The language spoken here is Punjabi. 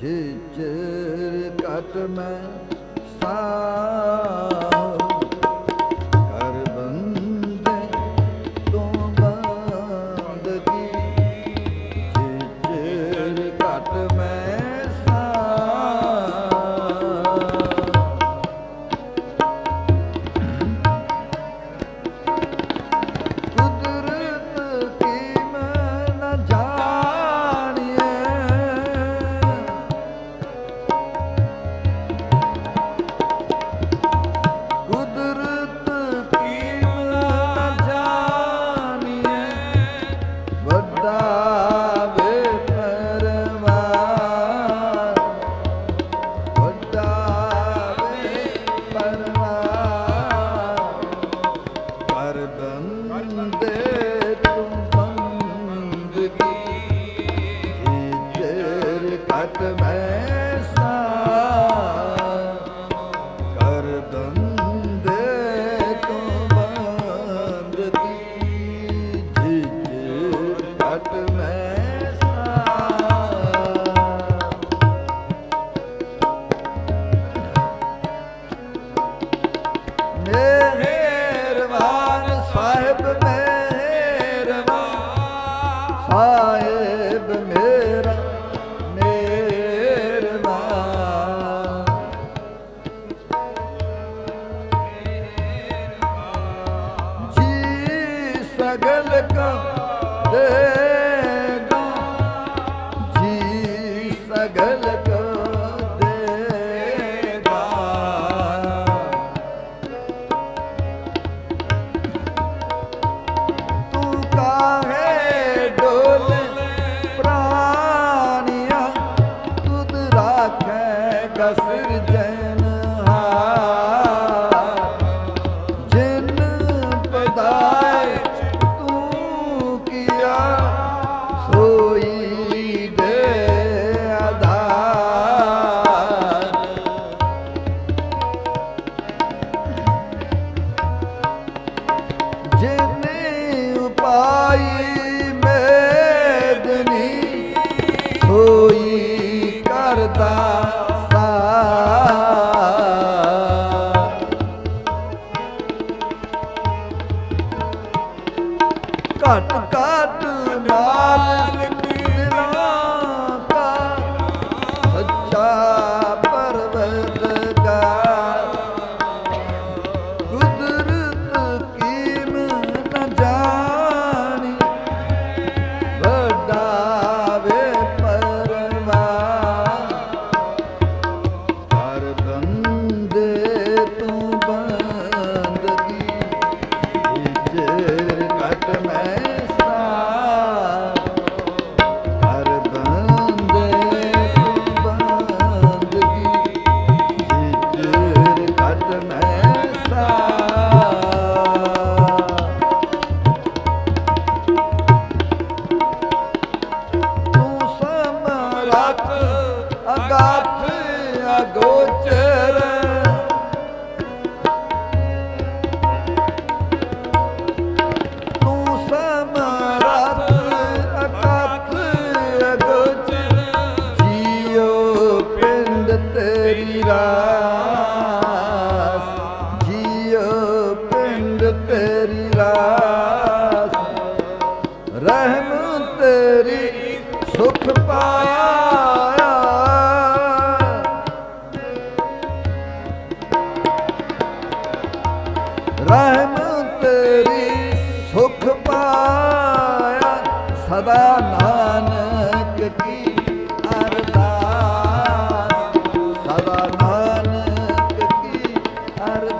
ਜਿਜਰ ਕਟ ਮੈਂ ਸਾ ਰੱਬ ਮੈਂ ਕਸਰ ਜੈ ਘਟ ਘਟ ਨਾਲ। ਅਗਾਥ ਅਗੋਚਰ। ਤੂੰ ਸਮਰਤ ਅਗਾਥ ਅਗੋਚਰ। ਜੀਉ ਪਿੰਡ ਤੇਰੀ ਰਾਸ। ਪਿੰਡ ਤੇਰੀ ਸਦਾ ਨਾਨਕ ਕੀ ਅਰਦਾਸ ਸਦਾ ਨਾਨਕ ਕੀ ਅਰਦਾਸ।